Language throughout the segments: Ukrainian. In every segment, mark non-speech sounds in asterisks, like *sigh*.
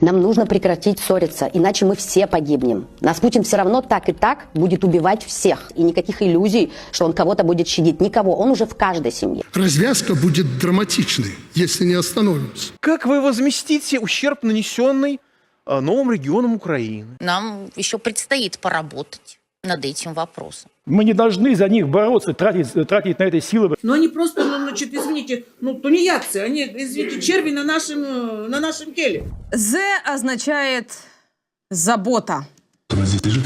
Нам нужно прекратить ссориться, иначе мы все погибнем. Нас Путин все равно так и так будет убивать всех. И никаких иллюзий, что он кого-то будет щадить. Никого. Он уже в каждой семье. Развязка будет драматичной, если не остановимся. Как вы возместите ущерб, нанесенный а, новым регионам Украины? Нам еще предстоит поработать над этим вопросом. Мы не должны за них бороться, тратить, тратить на это силы. Но они просто, ну, значит, извините, ну, тунеядцы, они, извините, черви на нашем, э, на нашем теле. З означает забота. У нас здесь лежит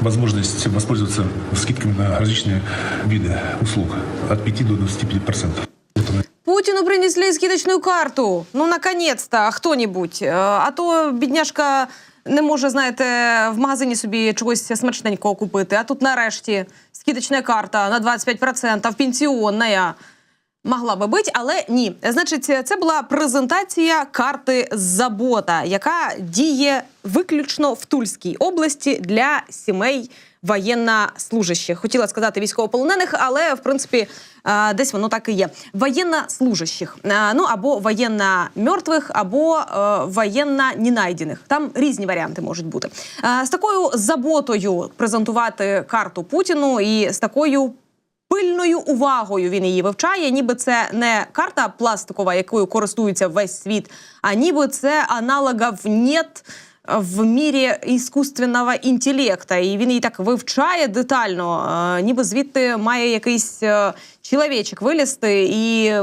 возможность воспользоваться скидками на различные виды услуг от 5 до 25%. Путину принесли скидочную карту. Ну, наконец-то, хто-нибудь. Е, А то бідняшка не може, знаєте, в магазині собі чогось смачненького купити. А тут нарешті скидочна карта на 25%, пенсіонна. Могла би бути, але ні. Значить, це була презентація карти Забота, яка діє виключно в Тульській області для сімей воєннослужащих. Хотіла сказати військовополонених, але в принципі е, десь воно так і є. Воєннослужащих. Е, Ну або воєнно мертвих, або е, воєнно ненайдених. Там різні варіанти можуть бути. З такою заботою презентувати карту Путіну і з такою пильною увагою він її вивчає, ніби це не карта пластикова, якою користується весь світ, а ніби це аналогів нет в мірі іскусственного інтелекта. І він її так вивчає детально, е, ніби звідти має якийсь е, чоловічок вилізти і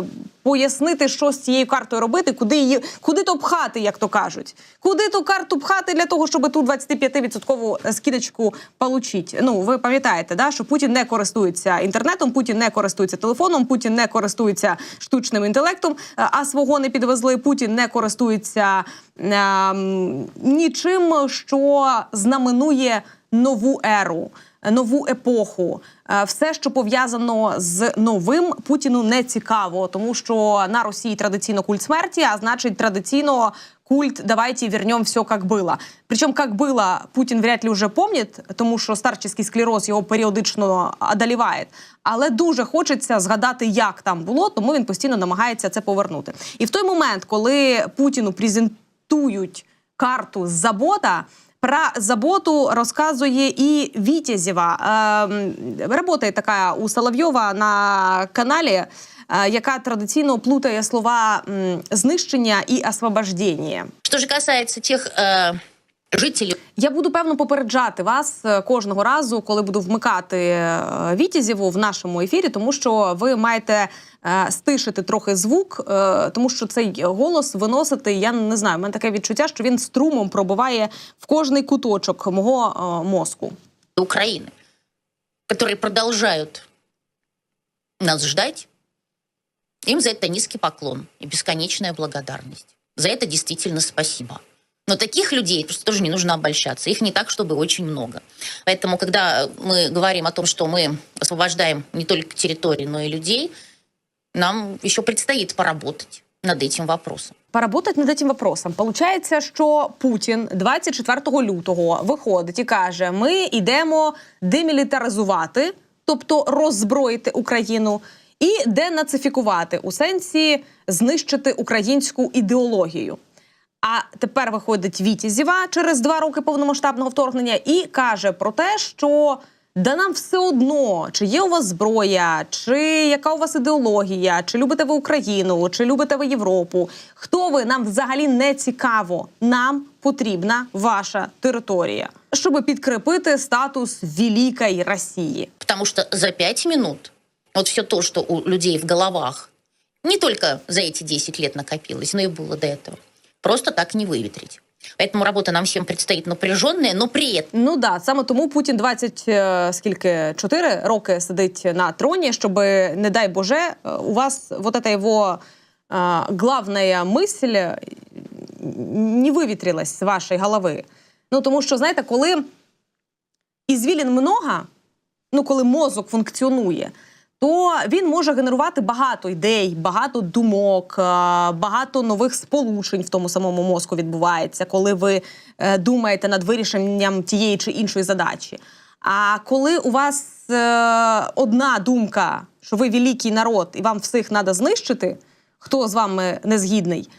пояснити, що з цією картою робити, куди її куди то пхати, як то кажуть. Куди ту карту пхати для того, щоб ту 25% скидочку получити. Ну, ви пам'ятаєте, да, що Путін не користується інтернетом, Путін не користується телефоном, Путін не користується штучним інтелектом, е, а свого не підвезли. Путін не користується ем, нічим, що знаменує нову еру. Нову епоху, Е, все, що пов'язано з новим, Путіну не цікаво, тому що на Росії традиційно культ смерті, а значить, традиційно культ «давайте вернем все как было». Причому як было, Путін вряд ли вже помнить, тому що старческий склероз його періодично одоліває. Але дуже хочеться згадати, як там було, тому він постійно намагається це повернути. І в той момент, коли Путіну презентують карту з забота. Про заботу розказує і Вітязєва. Ем, Работає така у Соловйова на каналі, е, яка традиційно плутає слова знищення і освобождення. Что же касается тех э, жителей Я буду певно попереджати вас е, кожного разу, коли буду вмикати е, Вітязєву в нашому ефірі, тому що ви маєте е, стишити трохи звук, е, тому що цей голос виносити. Я не знаю. в мене таке відчуття, що він струмом пробиває в кожний куточок мого е, мозку. Украины, которые продолжают нас ждать, им за это низкий поклон и бесконечная благодарность. За это действительно спасибо. Но таких людей просто тоже не нужно обольщаться. Их не так, чтобы очень много. Поэтому, когда мы говорим о том, что мы освобождаем не только территории, но и людей, нам еще предстоит поработать над этим вопросом. Поработать над этим вопросом. Получається, що Путін 24 лютого виходить і каже: ми йдемо демілітаризувати, тобто роззброїти Україну, і денацифікувати у сенсі знищити українську ідеологію. А тепер виходить Вітязєва через два роки повномасштабного вторгнення і каже про те, що да нам все одно, чи є у вас зброя, чи яка у вас ідеологія, чи любите ви Україну, чи любите ви Європу. Хто ви нам взагалі не цікаво? Нам потрібна ваша територія, щоб підкріпити статус Великої Росії. Потому что за пять минут вот все то, что у людей в головах не только за эти 10 лет накопилось, но и было до этого, просто так не выветрить. Поэтому работа нам всем предстоит напряженная, но при этом Ну да, саме тому Путін 20, е, скільки 4 роки сидить на троні, щоб, не дай Боже, е, у вас вот эта его е, главная мысль е, не вивітрилась з вашої голови. Ну тому що, знаєте, коли ізвілін много, ну коли мозок функціонує, то він може генерувати багато ідей, багато думок, е, багато нових сполучень в тому самому мозку відбувається, коли ви е, думаєте над вирішенням тієї чи іншої задачі. А коли у вас е, одна думка, що ви великий народ і вам всіх треба знищити, хто з вами не згідний,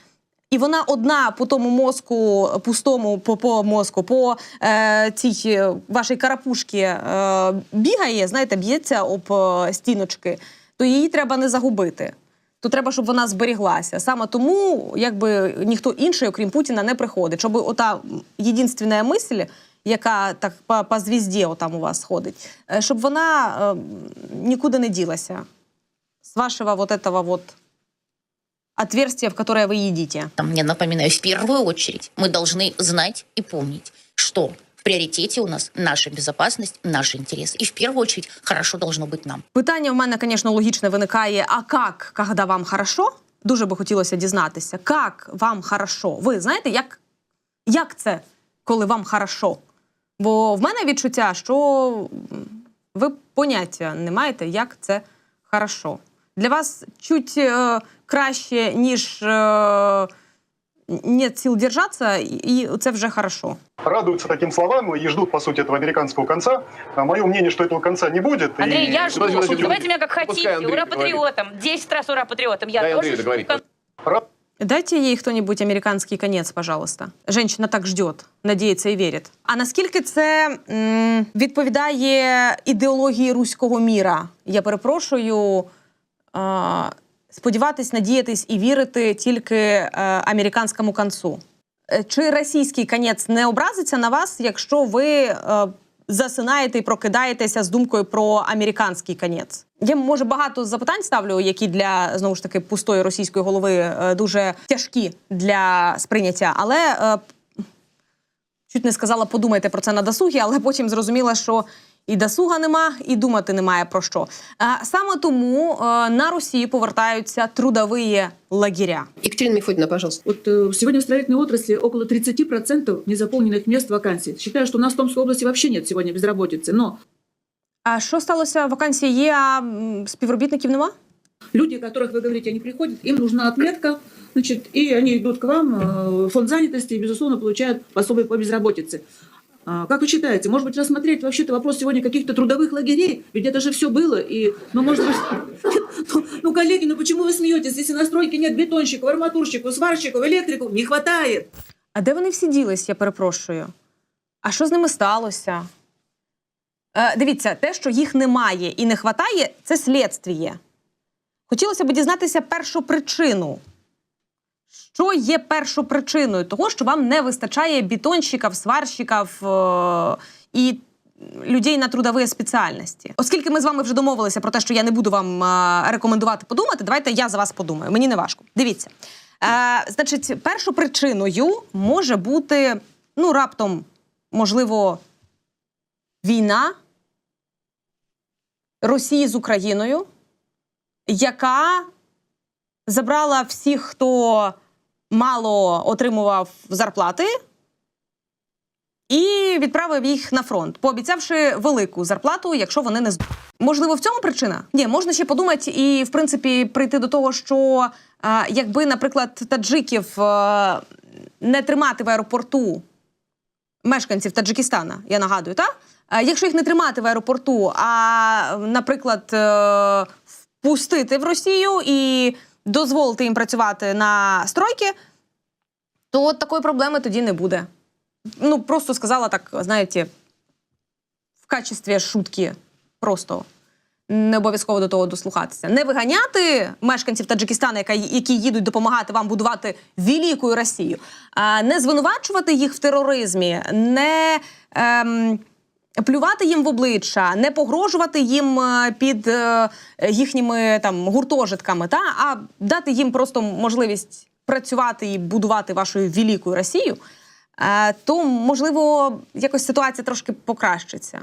І вона одна по тому мозку, пустому по, по мозку, по е, цій е, вашій карапушці е, бігає, знаєте, б'ється об е, стіночки, то її треба не загубити. То треба, щоб вона зберіглася. Саме тому, якби ніхто інший, окрім Путіна, не приходить. Щоб ота єдинственна мисль, яка так по, по звізді отам у вас ходить, е, щоб вона е, нікуди не ділася з вашого вот этого вот отверстия, в которое вы едите. Там, Я напоминаю, в первую очередь мы должны знать и помнить, что в приоритете у нас наша безопасность, наши интересы. И в первую очередь хорошо должно быть нам. Питання в мене, звісно, логічне виникає: а як, коли вам хорошо? Дуже би хотілося дізнатися, як вам хорошо? Ви знаєте, як, як це, коли вам хорошо? Бо в мене відчуття, що м, ви поняття не маєте, як це хорошо. Для вас чуть е, краще, ніж е, нет сил держатися, і це вже хорошо. радуются таким словам и ждут, по сути, этого американского конца. А мое мнение, что этого конца не будет. и- Андрей, я жду. по сути, Называйте меня как Пускай хотите. Андрей Ура договорит. патриотом. Десять раз ура патриотом. Я Дай тоже Андрею жду договорить. кон- Дайте ей кто-нибудь американский конец, пожалуйста. Женщина так ждет, надіється і вірить. А наскільки це м, відповідає ідеології руського міра? Я перепрошую. Е, сподіватись, надіятись і вірити тільки е, американському концу. Е, Чи російський конець не образиться на вас, якщо ви е, засинаєте і прокидаєтеся з думкою про американський конець? Я може багато запитань ставлю, які для знову ж таки пустої російської голови е, дуже тяжкі для сприйняття, але е, чуть не сказала, подумайте про це на досугі, але потім зрозуміла, що і досуга нема, і думати немає про що. А саме тому е, на Росію повертаються трудові лагеря. Екатерина Мефодина, пожалуйста. Вот э, сегодня в строительной отрасли около 30% незаполненных мест вакансий. Считаю, что у нас в Томской области вообще нет сегодня безработицы. Но А що сталося? Вакансії є, а м, співробітників нема? люди, о которых вы говорите, они приходят, им нужна отметка, значит, и они идут к вам э, в фонд занятости и, безусловно, получают пособие по безработице. А, Как вы считаете, может быть, рассмотреть вообще-то вопрос сегодня каких-то трудовых лагерей? Ведь это же все было. И, ну, может быть, *laughs* ну, ну, коллеги, ну почему вы смеетесь? Если на стройке нет бетонщиков, арматурщиков, сварщиков, электриков, не хватает. А де вони всі ділись, я перепрошую? А що з ними сталося? Е, дивіться, те, що їх немає і не хватає, це слідствіє. Хотілося б дізнатися першу причину. Що є першопричиною того, що вам не вистачає бетонщиків, сварщиків е, і людей на трудові спеціальності? Оскільки ми з вами вже домовилися про те, що я не буду вам е, рекомендувати подумати, давайте я за вас подумаю. Мені не важко. Дивіться. Е, значить, першопричиною може бути ну, раптом, можливо, війна Росії з Україною, яка забрала всіх, хто мало отримував зарплати, і відправив їх на фронт, пообіцявши велику зарплату, якщо вони не можливо в цьому причина? Ні, можна ще подумати і в принципі прийти до того, що е, якби, наприклад, таджиків е, не тримати в аеропорту мешканців Таджикистана, я нагадую, так? Якщо їх не тримати в аеропорту, а, наприклад, е, впустити в Росію і дозволити їм працювати на стройки, то от такої проблеми тоді не буде. Ну, просто сказала так, знаєте, в качестві шутки. Просто не обов'язково до того дослухатися. Не виганяти мешканців Таджикистану, яка- які їдуть допомагати вам будувати велику Росію, не звинувачувати їх в тероризмі, не ем, плювати їм в обличчя, не погрожувати їм е, під е, їхніми там гуртожитками, та а дати їм просто можливість працювати і будувати вашу велику Росію, е, то можливо якось ситуація трошки покращиться.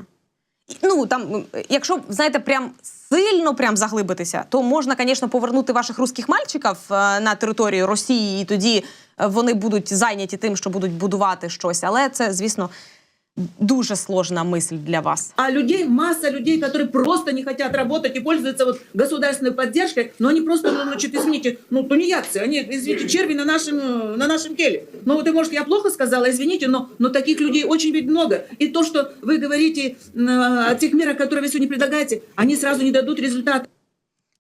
Ну там, якщо знаєте, прям сильно прям заглибитися, то можна, звісно, повернути ваших русських мальчиків на територію Росії, і тоді вони будуть зайняті тим, що будуть будувати щось. Але це, звісно, дуже сложна мисль для вас. А людей, масса людей, которые просто не хотят работать и пользуются вот государственной поддержкой, но они просто, ну, значит, извините, ну, тунеядцы, они, извините, черви на нашем, на нашем теле. Ну, вот, может, я плохо сказала, извините, но, но таких людей очень ведь много. И то, что вы говорите о тех мерах, которые вы сегодня предлагаете, они сразу не дадут результата.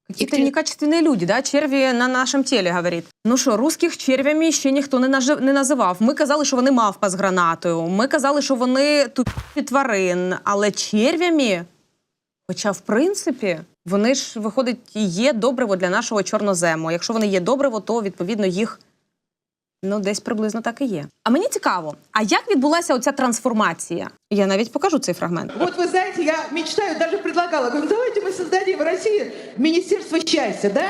Какие-то некачественные люди, да? Черві на нашому тілі, говорить. Ну що, русських червями ще ніхто не, нажив, не називав. Ми казали, що вони мавпа з гранатою. Ми казали, що вони тупі тварин. Але червями, хоча, в принципі, вони ж, виходить, є добриво для нашого чорнозему. Якщо вони є добриво, то відповідно їх ну, десь приблизно так і є. А мені цікаво, а як відбулася оця трансформація? Я навіть покажу цей фрагмент. Вот вы знаете, я мечтаю, даже предлагала, говорю, давайте мы создадим в России Министерство счастья, да?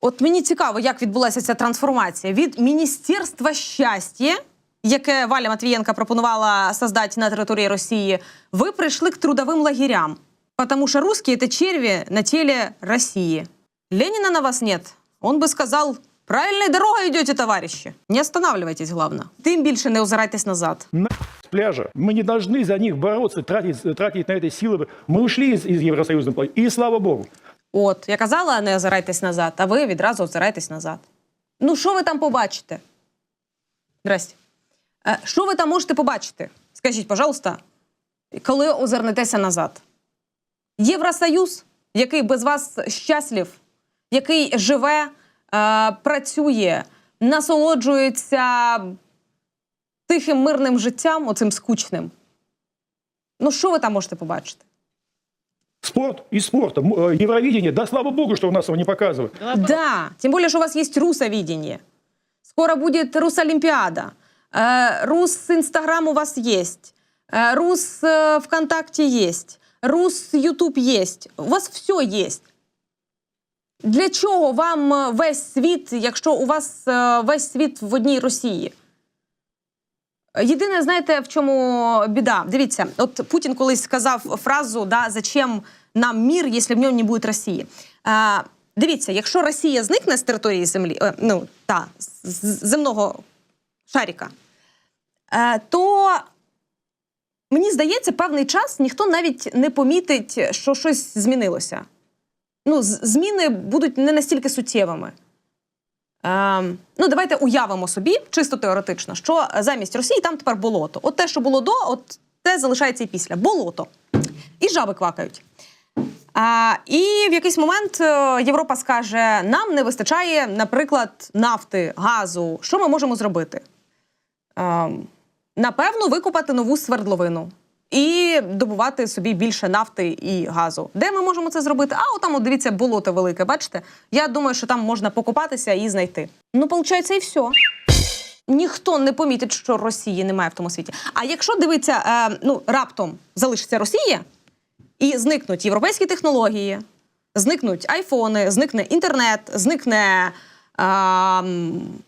От мені цікаво, як відбулася ця трансформація від Міністерства щастя, яке Валя Матвієнка пропонувала создати на території Росії, ви прийшли к трудовим лагерям. Потому что русские – это черви на теле России. Ленина на вас нет. Он бы сказал, правильной дорогой идете, товарищи. Не останавливайтесь, главное. Тим більше не озирайтесь назад. На с пляжа. Мы не должны за них бороться, тратить, тратить на это силы. Мы ушли из, из Евросоюза, и слава богу. От, я казала, не озирайтесь назад, а ви відразу озирайтесь назад. Ну, що ви там побачите? Здрасте. Е, Що ви там можете побачити? Скажіть, пожалуйста, коли озирнетеся назад? Євросоюз, який без вас щаслив, який живе, е, Працює, насолоджується тихим мирним життям, оцим скучним. Ну, що ви там можете побачити? Спорт и спорт. М, э, Евровидение, да слава богу, что у нас его не показывают. Да, тем более, что у вас есть русовидение. Скоро будет Русолимпиада. Рус Инстаграм у вас есть. Рус ВКонтакте есть. Рус Ютуб есть. У вас все есть. Для чого вам е, весь світ, якщо у вас е, весь світ в одній Росії? Єдине, знаєте, в чому біда? Дивіться, от Путін колись сказав фразу: да, зачем нам мір, якщо в ньому не буде Росії. Е, дивіться, якщо Росія зникне з території землі, е, ну та з- земного шаріка, е, то мені здається, певний час ніхто навіть не помітить, що щось змінилося. Ну, зміни будуть не настільки суттєвими. Ем, ну, давайте уявимо собі, чисто теоретично, що замість Росії там тепер болото. От те, що було до, от те залишається і після. Болото. І жаби квакають. А, і в якийсь момент е, Європа скаже: нам не вистачає, наприклад, нафти, газу. Що ми можемо зробити? Ем, напевно, викопати нову свердловину і добувати собі більше нафти і газу. Де ми можемо це зробити? А отам, от дивіться, болото велике. Бачите? Я думаю, що там можна покопатися і знайти. Ну, виходить, і все. Ніхто не помітить, що Росії немає в тому світі. А якщо дивиться, е, ну раптом залишиться Росія і зникнуть європейські технології, зникнуть айфони, зникне інтернет, зникне е,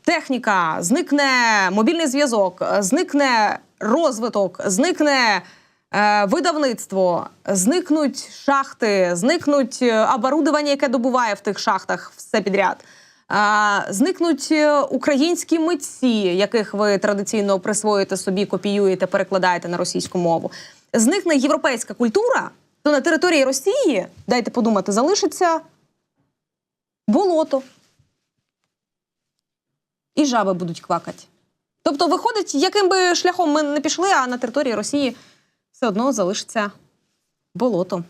техніка, зникне мобільний зв'язок, зникне розвиток, зникне видавництво, зникнуть шахти, зникнуть е, оборудовання, яке добуває в тих шахтах все підряд. Зникнуть е, українські митці, яких ви традиційно присвоїте собі, копіюєте, перекладаєте на російську мову. Зникне європейська культура, то на території Росії, дайте подумати, залишиться болото. І жаби будуть квакати. Тобто, виходить, яким би шляхом ми не пішли, а на території Росії все одно залишиться болото.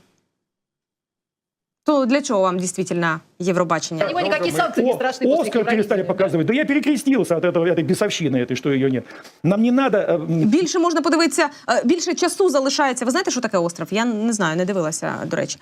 То для чого вам дійсно Євробачення? Для него никакие санкции не О, страшны после Оскар перестали Евровидения, да. показывать. Да я перекрестился от этого, этой бесовщины, этой, что ее нет. Нам не надо... э, м, Більше можна подивитися, е, більше часу залишається. Ви знаєте, що таке остров? Я не знаю, не дивилася, до речі.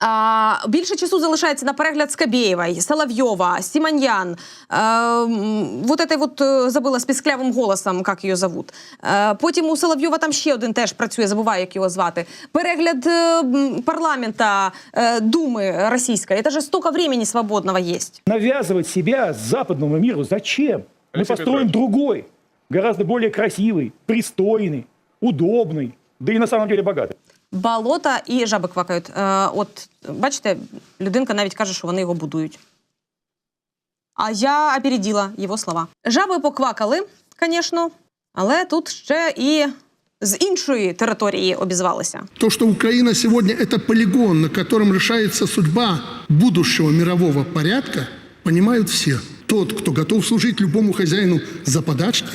А, більше часу залишається на перегляд Скабєєва, Соловйова, Сіманьян. Е, м, вот этой вот е, забула з пісклявим голосом, як її зовут. Е, потім у Соловйова там ще один теж працює, забуваю, як його звати. Перегляд е, м, парламента е, Думи російської. Це ж стільки времени свободного є. навязывать себя западному миру зачем? Мы Алексей построим другой, гораздо более красивый, пристойный, удобный, да и на самом деле богатый. Болота і жаби квакають. Е, от бачите, людинка навіть каже, що вони його будують. А я опередила його слова. Жаби поквакали, звісно, але тут ще і з іншої території обізвалися. То, что Украина сегодня – это полигон, на котором решается судьба будущего мирового порядка, понимают все. Тот, кто готов служить любому хозяину за подачки,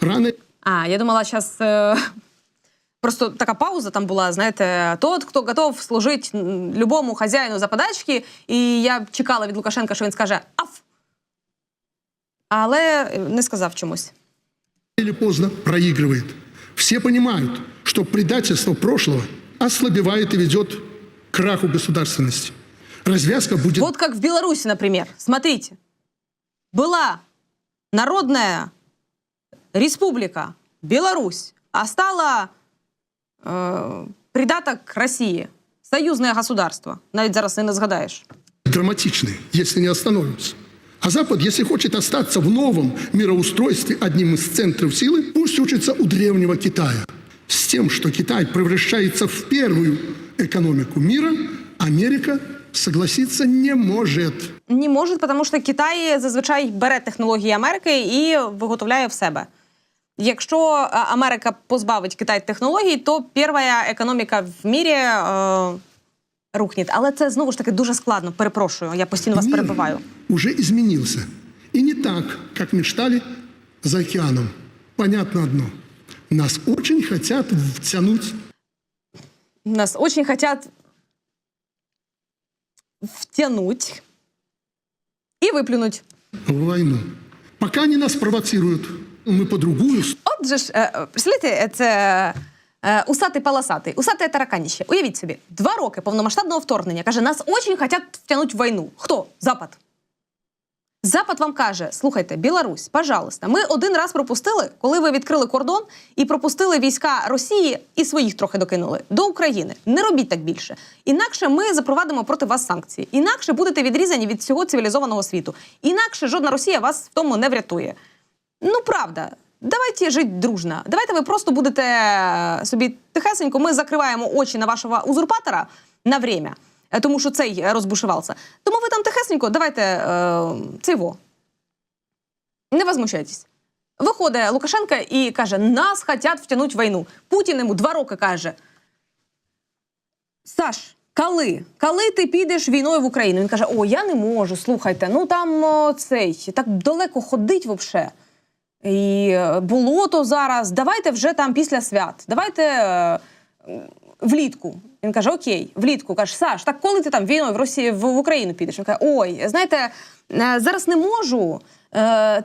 рано А, я думала, зараз е, Просто така пауза там була, знаєте, тот, хто готов служити м, любому хазяїну за подачки. І я чекала від Лукашенка, що він скаже аф. Але е, не сказав чомусь. или поздно проигрывает. Все понимают, что предательство прошлого ослабевает и ведет к краху государственности. Развязка будет Вот как в Беларуси, например. Смотрите. Была народная республика Беларусь, а стала э, придаток России. Союзное государство. Навіть зараз не згадаєш. драматичны, если не остановимся. А Запад, если хочет остаться в новом мироустройстве одним из центров силы, пусть учится у древнего Китая. С тем, что Китай превращается в первую экономику мира, Америка согласиться не может. Не може, тому що Китай зазвичай бере технології Америки і виготовляє в себе. Якщо Америка позбавить Китай технологій, то перша економіка в мірі е, рухне. Але це знову ж таки дуже складно. Перепрошую, я постійно вас перебиваю. уже изменился. И не так, как мечтали за океаном. Понятно одно. Нас очень хотят втянуть Нас очень хотят втянуть и выплюнуть. в войну. Пока они нас провоцируют, мы по другую От же ж, е, е, це е, усатий паласатий, усате тараканіще. Уявіть собі, два роки повномасштабного вторгнення. Каже, нас очень хотять втягнути в війну. Хто? Запад. Запад вам каже: слухайте, Білорусь, пожалуйста, ми один раз пропустили, коли ви відкрили кордон і пропустили війська Росії і своїх трохи докинули до України. Не робіть так більше. Інакше ми запровадимо проти вас санкції. Інакше будете відрізані від всього цивілізованого світу. Інакше жодна Росія вас в тому не врятує. Ну, правда. Давайте жити дружно. Давайте ви просто будете е, собі тихесенько. Ми закриваємо очі на вашого узурпатора на время, е, тому що цей розбушувався. Тому ви там тихесенько, давайте е, цей во. Не возмущайтесь. Виходить Лукашенко і каже: нас хотять втягнути в війну. Путін йому два роки каже: Саш, коли? Коли ти підеш війною в Україну? Він каже: О, я не можу, слухайте, ну там о, цей так далеко ходить взагалі. І е, болото зараз. Давайте вже там після свят. Давайте е, влітку. Він каже: Окей, влітку. Каже, Саш, так коли ти там війною в Росії в, в Україну підеш? Він каже, ой, знаєте, е, зараз не можу.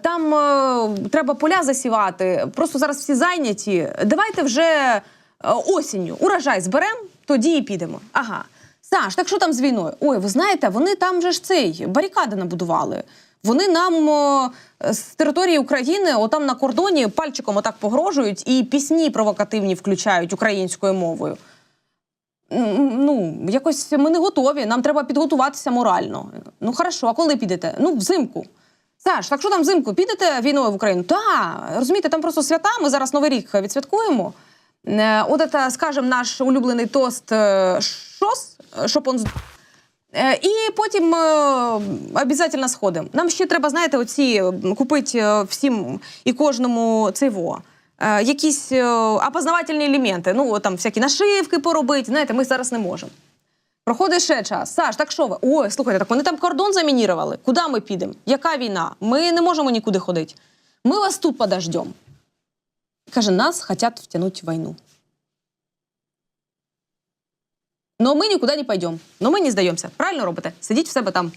Там треба поля засівати. Просто зараз всі зайняті. Давайте вже осінню урожай зберемо, тоді і підемо. Ага. Саш, так що там з війною? Ой, ви знаєте, вони там же ж цей барикади набудували. Вони нам з території України, отам на кордоні, пальчиком отак погрожують і пісні провокативні включають українською мовою. Ну, якось ми не готові. Нам треба підготуватися морально. Ну, хорошо, а коли підете? Ну, взимку. Саш, так що там взимку? Підете війною в Україну? Так, розумієте, там просто свята. Ми зараз Новий рік відсвяткуємо. Е, От це, скажем, наш улюблений тост е, ШОС, щоб І потім е, обов'язково сходимо. Нам ще треба, знаєте, оці купити е, всім і кожному циво. Е, Якісь е, опознавательні елементи. Ну, там всякі нашивки поробити. Знаєте, ми зараз не можемо. Проходить ще час. Саш, так що ви? Ой, слухайте, так вони там кордон замінірували. Куди ми підемо? Яка війна? Ми не можемо нікуди ходити. Ми вас тут подождемо. Каже, нас хочуть втягнути в війну. Но ми нікуди не пойдемо. Но ми не здаємося. Правильно робите? Сидіть в себе там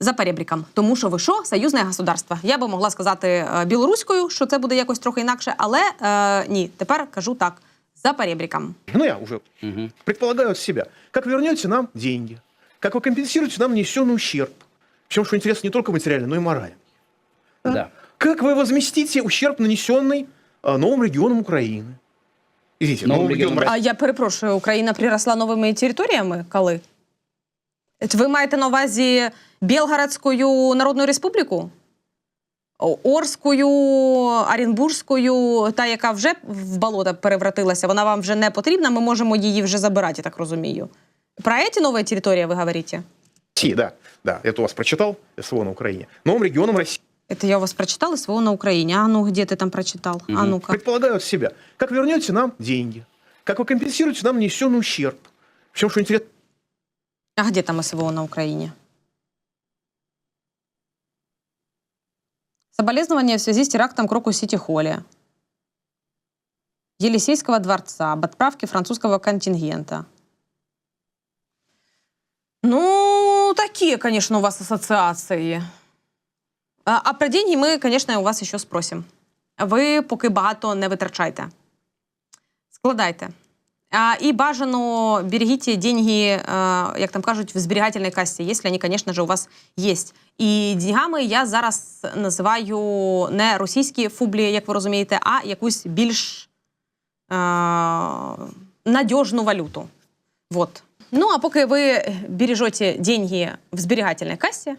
за перебріком. Тому що ви що? Союзне государство. Я би могла сказати е, білоруською, що це буде якось трохи інакше, але е, ні, тепер кажу так: за перебріком. Ну, я уже предполагаю от себя. Как вернете нам деньги? Как вы компенсируете нам нанесенный ущерб? Причем, что интересно, не только материальный, но и моральный. Да. Как вы возместите ущерб, нанесенный а, новым регионам Украины? Извините, Новым новым регионам регионам А я перепрошую, Україна приросла новими територіями? Коли? Це Ви маєте на увазі Білгородську Народну Республіку? О, Орською, Оренбурзькою, та, яка вже в болото перевратилася, вона вам вже не потрібна, ми можемо її вже забирати, я так розумію. Про ці нові території ви говорите? России, да. Да, это у вас прочитал, СВО на Украине. Новым регионам России. Это я у вас прочитала СВО на Украине. А ну, где ты там прочитал? А ну-ка. Предполагаю от себя. Как вернете нам деньги? Как вы компенсируете нам нанесенный ущерб? Причем, что интересно, А где там СВО на Украине? Соболезнования в связи с терактом Крокус Сити Холли. Елисейского дворца об отправке французского контингента. Ну, такие, конечно, у вас ассоциации. А, про деньги ми, звісно, у вас ще спросимо. Ви поки багато не витрачайте. Складайте. А, і бажано берегіть деньги, як там кажуть, в зберігательній касі, якщо вони, звісно ж, у вас є. І деньгами я зараз називаю не російські фублі, як ви розумієте, а якусь більш а, надіжну валюту. Вот. Ну, а поки ви бережете деньги в зберігательній касі, е,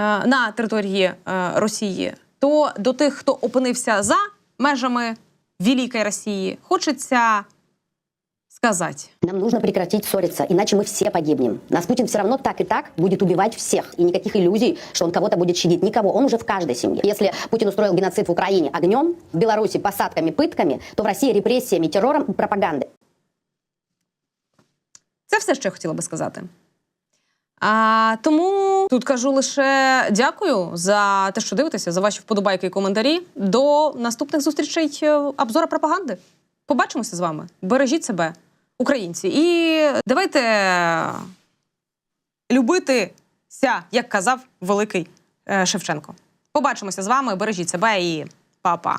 на території е, Росії, то до тих, хто опинився за межами Великої Росії, хочеться сказати. Нам нужно прекратить ссориться, иначе мы все погибнем. Нас Путин все равно так и так будет убивать всех. И никаких иллюзий, что он кого-то будет щадить. Никого. Он уже в каждой семье. Если Путин устроил геноцид в Украине огнем, в Беларуси посадками, пытками, то в России репрессиями, террором и пропагандой. Це все, що я хотіла би сказати. А, тому тут кажу лише дякую за те, що дивитеся, за ваші вподобайки і коментарі. До наступних зустрічей е, обзора пропаганди. Побачимося з вами. Бережіть себе, українці. І давайте любитися, як казав великий е, Шевченко. Побачимося з вами, бережіть себе і па-па.